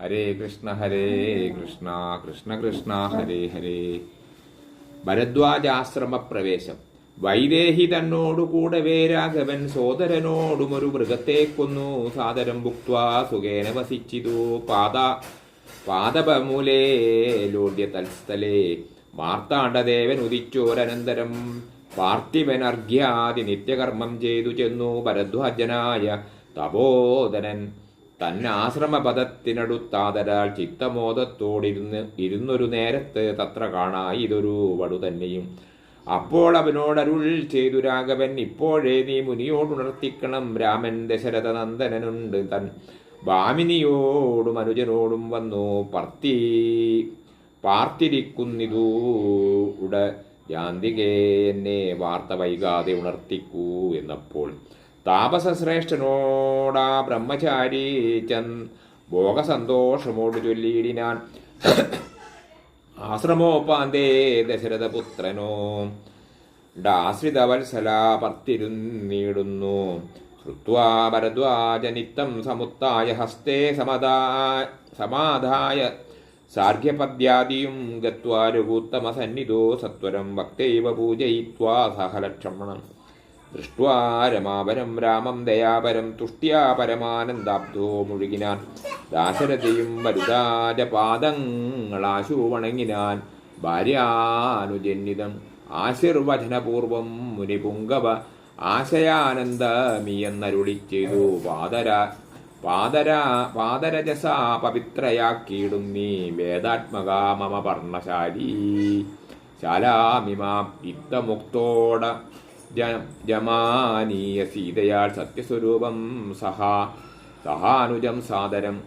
ഹരേ കൃഷ്ണ ഹരേ കൃഷ്ണ കൃഷ്ണ കൃഷ്ണ ഹരേ ഹരേ. ഭരദ്വാജാശ്രമ പ്രവേശം വൈദേഹി തന്നോടു കൂടവേ രാഘവൻ സോദരനോടും ഒരു മൃഗത്തെ കൊന്നു. സാദരം ഭുക്വാ സുഖേന വസിച്ചിതു. പാത പാദപമൂലേ ലോഡ്യ തൽസ്ഥലേ. മാർത്താണ്ഡദേവൻ ഉദിച്ചോരനന്തരം പാർത്ഥിവൻ അർഘ്യാതി നിത്യകർമ്മം ചെയ്തു ചെന്നു ഭരദ്വാജനായ തപോധനൻ. തന്നാശ്രമപദത്തിനടുത്താതരാൾ ചിത്തമോദത്തോടിരുന്ന് ഇരുന്നൊരു നേരത്ത് തത്ര കാണായി ഇതൊരു വടു തന്നെയും അപ്പോൾ അവനോടരുൾ ചെയ്തു രാഘവൻ ഇപ്പോഴേ നീ മുനിയോടുണർത്തിക്കണം. രാമൻ ദശരഥ നന്ദനനുണ്ട് തൻ ഭാമിനിയോടും അനുജനോടും വന്നു. പർത്തി പാർത്തിരിക്കുന്നിതൂടെ യാന്തികേ എന്നെ വാർത്ത വൈകാതെ ഉണർത്തിക്കൂ എന്നപ്പോൾ താപസശ്രേഷ്ഠനോടാ ബ്രഹ്മചാരി ചൻ. ഭോഗസന്തോഷമോട് ചൊല്ലിയിടിനാൻ ആശ്രമോപാന്തേ ദശരഥപുത്രനോ. ഡാശ്രിതവത്സലാപർത്തിരുന്നിടുന്നു. ശ്രുത്വാ ഭരദ്വാജനിത്തം സമുത്തായ ഹസ്തേ സമദാ സമാധായ. സാർഘ്യപദ്യാദിയും ഗത്വാ സത്വരം ഭക്തൈവ പൂജയിത്വാ സഹലക്ഷമണം. ദൃഷ്ട്വാ രമാപരം രാമം ദയാപരം തുഷ്ട്യാ പരമാനന്ദാബ്ദോ മുഴുകിനാൻ. ദാശരഥയും മരുതാജ പാദങ്ങളാശു വണങ്ങിനാൻ ഭാര്യാനുജന്യതം ആശീർവചനപൂർവം മുനിപുങ്കവ ആശയാനന്ദമിയെന്നരുളി ചെയ്തു പാദര പാതര പാദരജസ പവിത്രയാക്കിയിടും നീ വേദാത്മക മമ പർണശാലീ. ജമാനീയ സീതയാൾ സത്യസ്വരൂപം സഹാ സഹാനുജം സാദരം.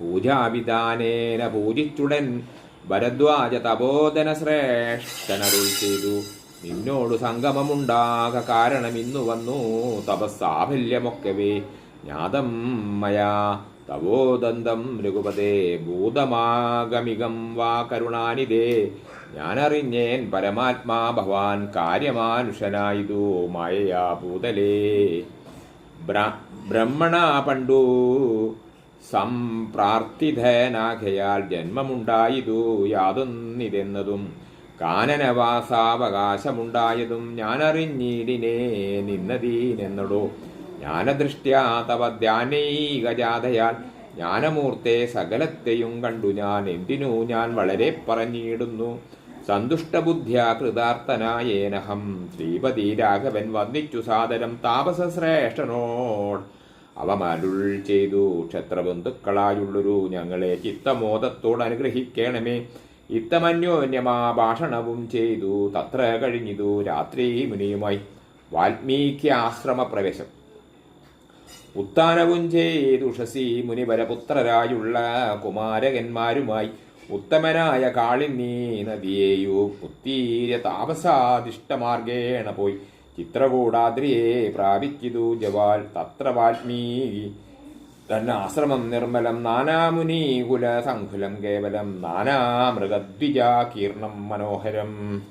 പൂജാവിധാനേന പൂജിച്ചുടൻ ഭരദ്വാജ തപോധന ശ്രേഷ്ഠനരുൾ ചെയ്തു. നിന്നോട് സംഗമമുണ്ടാക കാരണം ഇന്നു വന്നു. തപസ്സാഫല്യമൊക്കവേ. ജ്ഞാതം മയാ. തപോദന്തം രഘുപതേ ഭൂതമാഗമികം വാ കരുണാനിതേ ഞാനറിഞ്ഞേൻ പരമാത്മാ ഭവാൻ കാര്യമാനുഷനായിതു മായയാ ഭൂതലേ. ബ്ര- ബ്രഹ്മണ പണ്ടു സംപ്രാർത്ഥിതനാകയാൽ ജന്മമുണ്ടായതു യാതൊന്നിതെന്നതും കാനനവാസാവകാശമുണ്ടായതും ഞാനറിഞ്ഞീടിനെ നിന്നതീനെന്നടോ. ജ്ഞാനദൃഷ്ട്യാ തവ ധ്യാനൈകജാതയാൽ ജ്ഞാനമൂർത്തെ സകലത്തെയും കണ്ടു ഞാൻ. എന്തിനു ഞാൻ വളരെ പറഞ്ഞിടുന്നു? സന്തുഷ്ടബുദ്ധ്യ കൃതാർത്ഥനായേനഹം. ശ്രീപതി രാഘവൻ വന്ദിച്ചു സാദരം താപസശ്രേഷ്ഠനോട്. അവമരുൾ ചെയ്തു. ക്ഷത്രബന്ധുക്കളായുള്ളൊരു ഞങ്ങളെ ചിത്തമോദത്തോട് അനുഗ്രഹിക്കണമേ. ഇത്തമന്യോന്യമാ ഭാഷണവും ചെയ്തു. തത്ര കഴിഞ്ഞിതു രാത്രി മുനിയുമായി വാൽമീക്യാശ്രമ പ്രവേശം ഉത്താനവും ചെയ്തുഷസി മുനിവരപുത്രരായുള്ള കുമാരകന്മാരുമായി ഉത്തമനായ കാളിന്നീ നദിയേയു ഉത്തീര താപസാദിഷ്ടമാർഗേണ പോയി. ചിത്രകൂടാദ്രിയെ പ്രാപിച്ചിതു ജവാൽ തത്ര വാൽമീകി തന്നാശ്രമം നിർമ്മലം നാനാമുനീകുല സങ്കുലം കേവലം നാനാമൃഗദ്വിജാകീർണം മനോഹരം.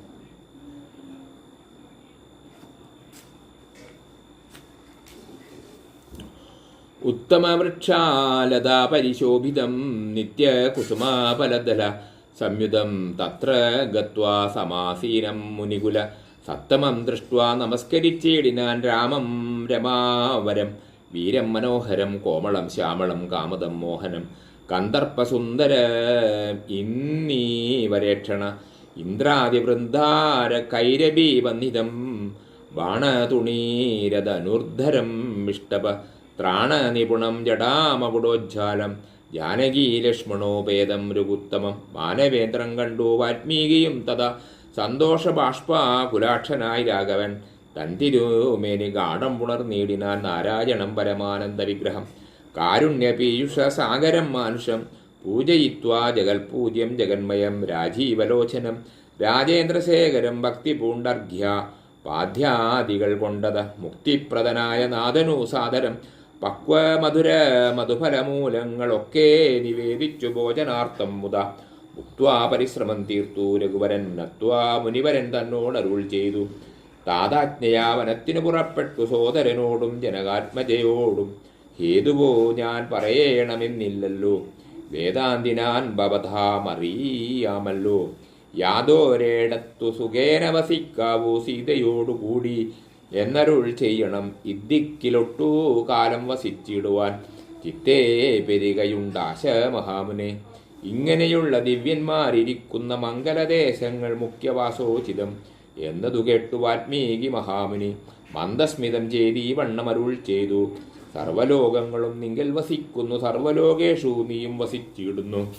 ഉത്തമവൃക്ഷാലതാ പരിശോഭിതം നിത്യകുസുമാഫലദല സംയുതം തത്ര ഗത്വാ സമാസീനം മുനികുല. സത്തമം ദൃഷ്ട്വാ നമസ്കരിച്ചേടിനാൻ രാമം രമാവരം. വീരം മനോഹരം കോമളം ശ്യാമളം കാമതം മോഹനം. കന്ദർപ്പസുന്ദര ഇന്നീവരേക്ഷണ. ഇന്ദ്രാതിവൃന്ദാര കൈരബി വന്നിതം ബാണതുണീരതനുർധരം വിഷ്ടപ ത്രാണനിപുണം ജടാമകുടോജ്ജാലം ജാനകീ ലക്ഷ്മണോപേതം രഘുത്തമം. മാനവേന്ദ്രം കണ്ടു വാൽമീകിയും തഥാ സന്തോഷബാഷ്പാകുലാക്ഷനായി രാഘവൻ. തന്തിരുമേനി ഗാഠം പുണർനീടിനാൻ നാരായണം പരമാനന്ദ വിഗ്രഹം കാരുണ്യ പീയുഷ സാഗരം മാനുഷം. പൂജയിത്വാ ജഗൽപൂജ്യം ജഗന്മയം രാജീവലോചനം. രാജേന്ദ്രശേഖരം ഭക്തി പൂണ്ടർഘ്യ പാധ്യാദികൾ കൊണ്ടത് മുക്തിപ്രദനായ നാഥനു സാദരം. പക്വമധുര മധുഫലമൂലങ്ങളൊക്കെ നിവേദിച്ചു ഭോജനാർത്ഥം മുത. മുക്വാ പരിശ്രമം തീർത്തു രഘുവരൻ. നത്വാ മുനിവരൻ തന്നോട് അരുൾ ചെയ്തു. താതാജ്ഞയാ വനത്തിനു പുറപ്പെട്ടു സോദരനോടും ജനകാത്മജയോടും. ഹേതുവോ ഞാൻ പറയണമെന്നില്ലല്ലോ. വേദാന്തിനാൻ ഭവതാമറിയാമല്ലോ. യാതോരേടത്തു സുഖേന വസിക്കാവൂ സീതയോടുകൂടി. എന്നരുൾ ചെയ്യണം. ഇദ്ദിക്കിലൊട്ടു കാലം വസിച്ചിടുവാൻ ചിത്തേ പെരുകയുണ്ടാശ മഹാമുനെ. ഇങ്ങനെയുള്ള ദിവ്യന്മാരിരിക്കുന്ന മംഗലദേശങ്ങൾ മുഖ്യവാസോചിതം എന്നതു കേട്ടു വാൽമീകി മഹാമുനി. മന്ദസ്മിതം ചെയ്തി വണ്ണമരുൾ ചെയ്തു. സർവലോകങ്ങളും നിങ്കൽ വസിക്കുന്നു. സർവലോകേഷു നീയും വസിച്ചിടുന്നു.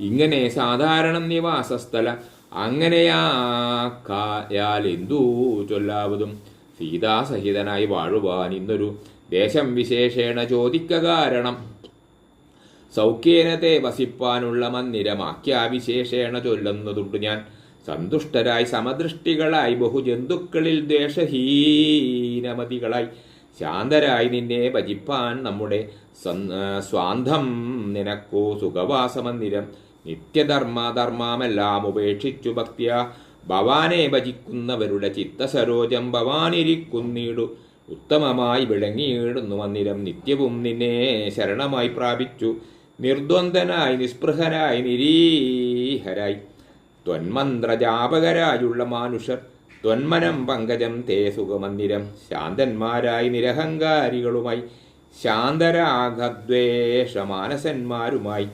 ഇങ്ങനെ സാധാരണ നിവാസസ്ഥല അങ്ങനെയാക്കായാൽ എന്തു ചൊല്ലാവതും. സീതാസഹിതനായി വാഴുവാൻ ഇന്നൊരു ദേശം വിശേഷേണ ചോദിക്ക കാരണം. സൗഖ്യേനത്തെ വസിപ്പാനുള്ള മന്ദിരമാക്യാവിശേഷേണ ചൊല്ലുന്നതുണ്ട് ഞാൻ. സന്തുഷ്ടരായി സമദൃഷ്ടികളായി ബഹുജന്തുക്കളിൽ ദ്വേഷഹീനമതികളായി ശാന്തരായി നിന്നെ ഭജിപ്പാൻ നമ്മുടെ സ്വാന്തം നിനക്കോ സുഖവാസമന്ദിരം. നിത്യധർമ്മധർമ്മമെല്ലാം ഉപേക്ഷിച്ചു ഭക്തിയ ഭവാനെ ഭജിക്കുന്നവരുടെ ചിത്തസരോജം ഭവാനിരിക്കുന്നിടു ഉത്തമമായി വിളങ്ങിയിടുന്നു മന്ദിരം നിത്യവും നിന്നെ ശരണമായി പ്രാപിച്ചു. നിർദ്വന്ദ്വനായി നിസ്പൃഹനായി നിരീഹരായി. ത്വന്മന്ത്രജാപകരായുള്ള മാനുഷർ ത്വന്മനം പങ്കജം തേ സുഖമന്ദിരം. ശാന്തന്മാരായി നിരഹങ്കാരികളുമായി ശാന്തരാഗദ്വേഷമാനസന്മാരുമായി.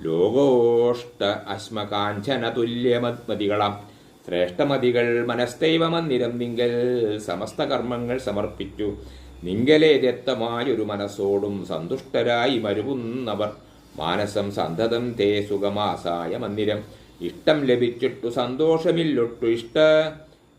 ലോകോഷ്ട അശ്മകാഞ്ചന തുല്യമതികളാം ശ്രേഷ്ഠമതികൾ മനസ്തൈവ മന്ദിരം നിങ്കൽ സമസ്ത കർമ്മങ്ങൾ സമർപ്പിച്ചു. നിങ്കലെ ദത്തമായൊരു മനസ്സോടും സന്തുഷ്ടരായി മരുവുന്നവർ. മാനസം സന്തതം തേ സുഖമാസായ മന്ദിരം. ഇഷ്ടം ലഭിച്ചിട്ടു സന്തോഷമില്ലൊട്ടു ഇഷ്ട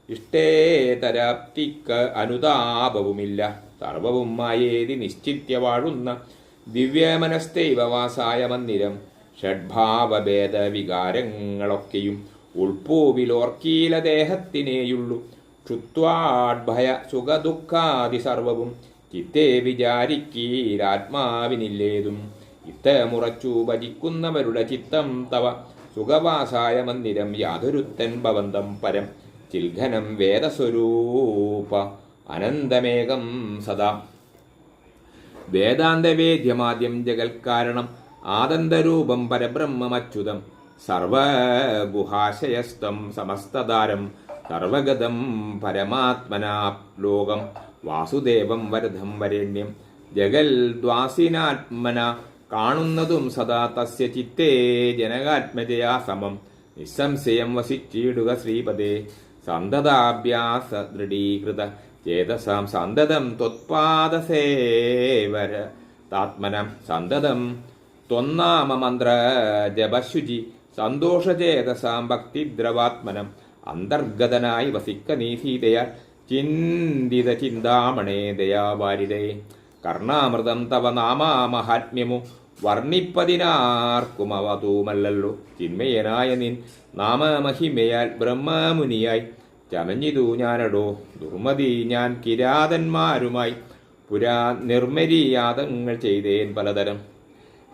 ഇഷ്ടേതരാപ്തിക്ക് അനുതാപവുമില്ല. സർവവും മായേതി നിശ്ചിത്യ വാഴുന്ന ദിവ്യമനസ്തൈവവാസായ മന്ദിരം. ഷഡ്ഭാവഭേദ വികാരങ്ങളൊക്കെയും ഉൾപ്പൂവിലോർക്കീല ദേഹത്തിനേയുള്ളു. ക്ഷുത്വാഡ്ഭയ സുഖദുഃഖാദി സർവവും. ചിത്തേ വിചാരിക്കീരാത്മാവിനില്ലേതും. ഇത്തമുറച്ചു ഭജിക്കുന്നവരുടെ ചിത്തം തവ. സുഖവാസായ മന്ദിരം യാതൊരുത്തൻ ഭവന്തം പരം. ചിൽഘനം വേദസ്വരൂപ. അനന്തമേകം സദാ. വേദാന്തവേദ്യമാദ്യം ജഗൽക്കാരണം. ആദന്തരൂപം പരബ്രഹ്മമച്യുതം. സർവഗുഹാശയസ്തം സമസ്തദാരം സർവഗതം പരമാത്മനാ ലോകം. വാസുദേവം വരധം വരേണ്യം. ജഗൽദ്വാസിനാത്മന കാണുന്നതും സദാ തസ്യ ചിത്തേ ജനകാത്മജയാ സമം. നിസ്സംശയം വസിച്ചിടുക ശ്രീപദേ. സന്തതാഭ്യാസ ദൃഢീകൃത ചേതസാം സന്തതം ത്വത്പാദസേവര താത്മനം സന്തതം ത്വന്നാമ മന്ത്ര ജപശുചി സന്തോഷചേതസാം ഭക്തിദ്രവാത്മനം അന്തർഗതനായി വസിക്ക നീ സീതയ ചിന്തിത ചിന്താമണേ ദയാവാരിതേ. കർണാമൃതം തവ നാമാമഹാത്മ്യമു. വർണിപ്പതിനാർക്കും അവതൂമല്ലല്ലോ ചിന്മയനായ നിൻ നാമമഹിമയാൽ ബ്രഹ്മമുനിയായി. ചമഞ്ഞിതു ഞാനടോ. ദുർമതി ഞാൻ കിരാതന്മാരുമായി. പുരാ നിർമ്മരിയാദങ്ങൾ ചെയ്തേൻ പലതരം.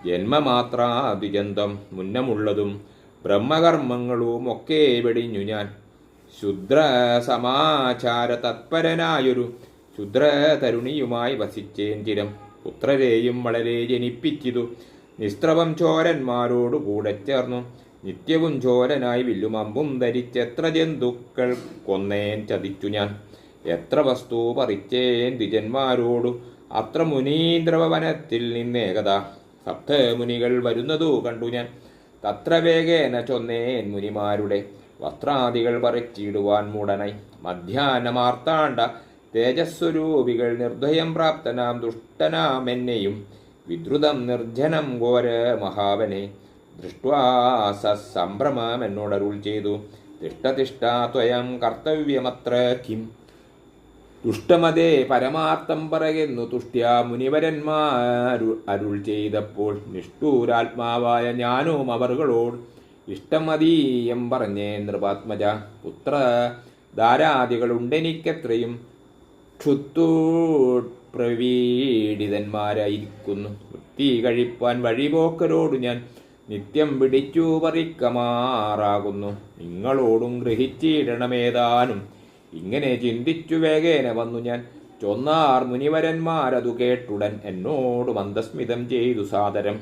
ജന്മമാത്രാഭിജന്തം മുന്നമുള്ളതും ബ്രഹ്മകർമ്മങ്ങളുമൊക്കെ വെടിഞ്ഞു ഞാൻ. ശുദ്ര സമാചാര തത്പരനായൊരു ശുദ്ര തരുണിയുമായി വസിച്ചേൻ ചിരം. പുത്രരെയും വളരെ ജനിപ്പിച്ചിതു. നിസ്ത്രവം ചോരന്മാരോടു കൂടെ ചേർന്നു. നിത്യവും ചോരനായി വില്ലുമമ്പും ധരിച്ചെത്ര ജന്തുക്കൾ കൊന്നേൻ ചതിച്ചു ഞാൻ. എത്ര വസ്തു പറിച്ചേൻ ദ്വിജന്മാരോടു. അത്ര മുനീന്ദ്രവനത്തിൽ നിന്നേകത. സപ്തമുനികൾ വരുന്നതു കണ്ടു ഞാൻ. തത്ര വേഗേന ചൊന്നേൻ മുനിമാരുടെ. വസ്ത്രാദികൾ പറിച്ചിടുവാൻ മൂടനായി. മധ്യാഹ്നമാർത്താണ്ട തേജസ്വരൂപികൾ നിർദ്ദയം പ്രാപ്തനാം ദുഷ്ടനാം എന്നെയും വിദ്രുതം നിർജനം ഘോര മഹാവനെ ദൃഷ്ട്വാ സംഭ്രമം എന്നോടരുൾ ചെയ്തു. തിഷ്ടതിഷ്ട ത്വയം കർത്തവ്യമത്ര കിം. ദുഷ്ടമതേ പരമാർത്ഥം പറയുന്നു തുഷ്ട്യ മുനിവരന്മാരു അരുൾ ചെയ്തപ്പോൾ നിഷ്ഠൂരാത്മാവായ ഞാനും അവർകളോട് ഇഷ്ടമതീയം പറഞ്ഞേ നൃപാത്മജ പുത്ര ധാരാദികളുണ്ടെനിക്കെത്രയും ക്ഷുത്തൂ പ്രവീഡിതന്മാരായിരിക്കുന്നു. വൃത്തി കഴിപ്പാൻ വഴിപോക്കരോട് ഞാൻ നിത്യം പിടിച്ചു പറിക്കമാറാകുന്നു. നിങ്ങളോടും ഗ്രഹിച്ചിടണമേതാനും ഇങ്ങനെ ചിന്തിച്ചു വേഗേന വന്നു ഞാൻ. ചൊന്നാർ മുനിവരന്മാരതു കേട്ടുടൻ എന്നോട് മന്ദസ്മിതം ചെയ്തു സാദരം.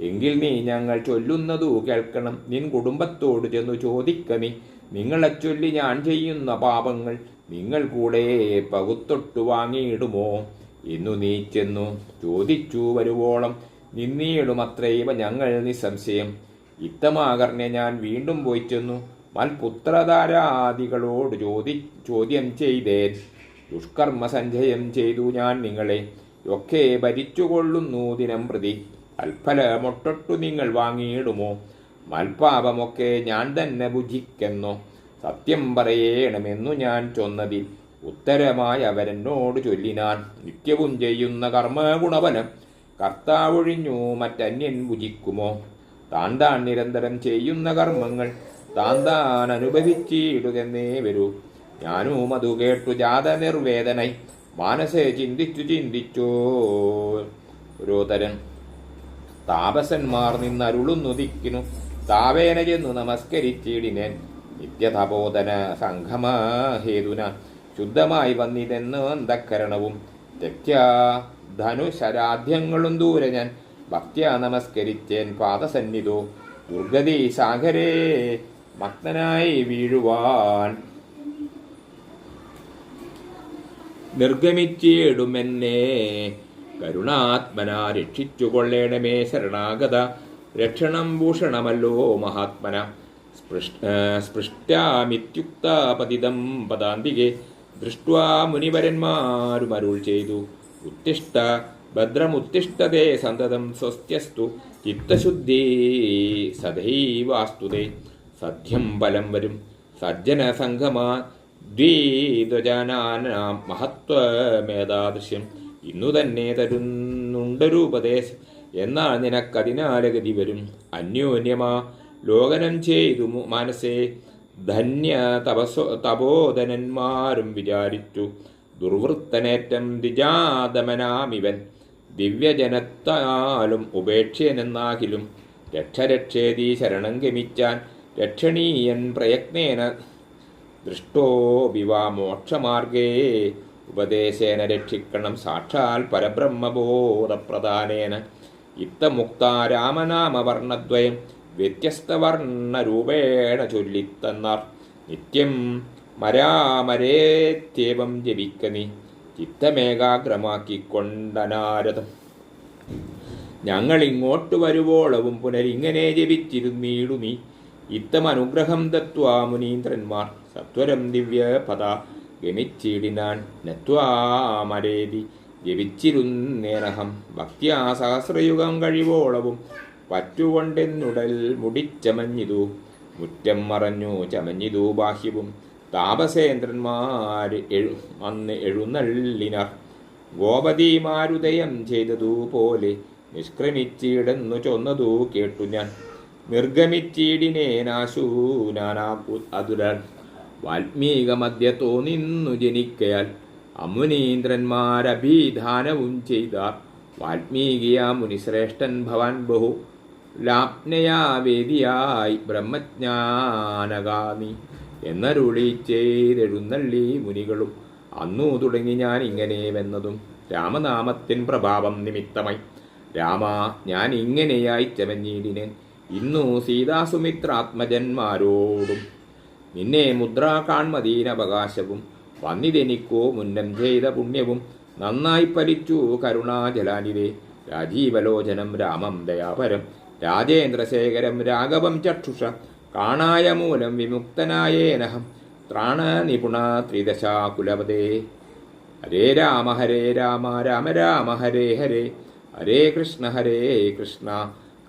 എങ്കിൽ നീ ഞങ്ങൾ ചൊല്ലുന്നതു കേൾക്കണം. നിൻ കുടുംബത്തോട് ചെന്നു ചോദിക്കമി. നിങ്ങളെ ചൊല്ലി ഞാൻ ചെയ്യുന്ന പാപങ്ങൾ നിങ്ങൾ കൂടെ പകുത്തൊട്ടു വാങ്ങിയിടുമോ? എന്നു നീ ചെന്നു ചോദിച്ചു വരുവോളം. നിന്നീടുമത്രൈവ ഞങ്ങൾ നിസ്സംശയം. ഇത്തമാകർണെ ഞാൻ വീണ്ടും പോയി ചെന്നു. മൽപുത്രധാരാദികളോട് ചോദി ചോദ്യം ചെയ്തേൻ ദുഷ്കർമ്മ സഞ്ചയം ചെയ്തു ഞാൻ നിങ്ങളെ. ഒക്കെ ഭരിച്ചുകൊള്ളുന്നു ദിനം പ്രതി. അൽഫലമൊട്ടൊട്ടു നിങ്ങൾ വാങ്ങിയിടുമോ? മൽപാപമൊക്കെ ഞാൻ തന്നെ ഭുജിക്കെന്നോ. സത്യം പറയേണമെന്നു ഞാൻ ചൊന്നതിൽ ഉത്തരമായി അവരെന്നോട് ചൊല്ലിനാൻ. നിത്യവും ചെയ്യുന്ന കർമ്മഗുണഫലം കർത്താവൊഴിഞ്ഞു മറ്റന്യൻ ഭുജിക്കുമോ? താൻ താൻ നിരന്തരം ചെയ്യുന്ന കർമ്മങ്ങൾ താൻ താൻ അനുഭവിച്ചിടുകെന്നേ വരൂ. ഞാനും അതു കേട്ടു ജാത നിർവേദനായി മാനസെ ചിന്തിച്ചു ചിന്തിച്ചോ. ഓരോതരൻ താപസന്മാർ നിന്നരുളുന്നു ദിക്കിനു. താവേന ചെന്നു നമസ്കരിച്ചിടിനേൻ. നിത്യതപോധന സംഘമഹേതുന ശുദ്ധമായി വന്നിതെന്ന് അന്ധക്കരണവും. തെക്യ ധനുശരാധ്യങ്ങളും ദൂരെ ഞാൻ. ഭക്ത്യ നമസ്കരിച്ചേൻ പാദസന്നിധോ. ദുർഗതി സാഗരേ മഗ്നനായി വീഴുവാൻ നിർഗമിച്ചിടുമെന്നെ. കരുണാത്മന രക്ഷിച്ചുകൊള്ളേണമേ ശരണാഗത. രക്ഷണം ഭൂഷണമല്ലോ മഹാത്മന. സ്പൃഷ്ടാമിത്യുക്ത പതിതം പദാന്തികെ. ദൃഷ്ട്വാ മുനിവരന്മാരും അരുൾ ചെയ്തു. ഉത്തിഷ്ട ഭദ്രമുത്തിഷ്ടതേ സന്തതം സ്വസ്ത്യസ്തു. ചിത്തശുദ്ധി സദൈവാസ്തുതേ. സദ്യം ഫലം വരും. സജ്ജന സംഗമാ ദ്വീദ്വജനാനാം മഹത്വമേതാദൃശ്യം ഇന്നു തന്നെ തരുന്നുണ്ടൊരു ഉപദേശം എന്നാൽ നിനക്കതിനാലഗതി വരും. അന്യോന്യമാ ലോകനം ചെയ്തു മനസ്സേ. ധന്യ തപസോ തപോധനന്മാരും വിചാരിച്ചു. ദുർവൃത്തനേറ്റം ദ്വിജാതമനാമിവൻ ദിവ്യജനത്താലും ഉപേക്ഷ്യനെന്നാകിലും രക്ഷരക്ഷേതി ശരണം ഗമിച്ചാൻ രക്ഷണീയൻ പ്രയത്നേന ദൃഷ്ടോ വിവാ മോക്ഷമാർഗേ ഉപദേശേന രക്ഷിക്കണം സാക്ഷാൽ പരബ്രഹ്മബോധപ്രധാനേന ഇത്തമുക്ത രാമനാമവർണദ്വയം വ്യത്യസ്തവർണരൂപേണ ചൊല്ലിത്തന്നാർ. നിത്യം മരാമരേത്യവം ജപിക്കനി. ചിത്തമേകാഗ്രമാക്കിക്കൊണ്ടനാരതം. ഞങ്ങൾ ഇങ്ങോട്ട് വരുവോളവും പുനരിങ്ങനെ ജപിച്ചിരുന്നീടു നീ ഇത്തം അനുഗ്രഹം ദത്വാ മുനീന്ദ്രന്മാർ. സത്വരം ദിവ്യ പദ ഗമിച്ചിടിനാൻ നത്വാമരേതി ജപിച്ചിരുന്നേനഹം. ഭക്തിയാ സഹസ്രയുഗം കഴിവോളവും പറ്റുകൊണ്ടെന്നുടൽ മുടിച്ചമഞ്ഞിതു. മുറ്റം മറഞ്ഞു ചമഞ്ഞിതു ബാഹ്യവും. താപസേന്ദ്രന്മാർ എഴു അന്ന് എഴുന്നള്ളിനർ. ഗോപതിമാരുദയം ചെയ്തതുപോലെ നിഷ്ക്രമിച്ചിടന്നു ചൊന്നതു കേട്ടു ഞാൻ. നിർഗമിച്ചിടിനേനാശൂനാനാക്കു അതുരൻ വാൽമീക മധ്യത്തോ നിന്നു ജനിക്കയാൽ അമുനീന്ദ്രന്മാരഭിധാനവും ചെയ്താർ വാൽമീകിയ മുനിശ്രേഷ്ഠൻ ഭവാൻ ബഹു. ലാപ്നയാ വേദിയായി ബ്രഹ്മജ്ഞാനഗാമി എന്നരുളി ചെയ്തെഴുന്നള്ളി മുനികളും. അന്നു തുടങ്ങി ഞാൻ ഇങ്ങനെ വെന്നതും രാമനാമത്തിൻ പ്രഭാവം നിമിത്തമായി. രാമ ഞാൻ ഇങ്ങനെയായി ചമഞ്ഞീടിനേൻ ഇന്നു സീതാസുമിത്രാത്മജന്മാരോടും നിന്നെ മുദ്രാ കാൺമതീനവകാശവും വന്നിതെനിക്കോ മുന്നം ചെയ്ത പുണ്യവും നന്നായി ഫലിച്ചു കരുണാജലാനിതേ രാജീവലോചനം രാമം ദയാപരം. രാജേന്ദ്രശേഖരം രാഘവം ചക്ഷുഷ. കാണായ മൂലം വിമുക്തനായേനഹം ത്രാണ നിപുണ ത്രിദശാകുലപതേ ഹരേ രാമ ഹരേ രാമ രാമ രാമ ഹരേ ഹരേ. ഹരേ കൃഷ്ണ ഹരേ കൃഷ്ണ.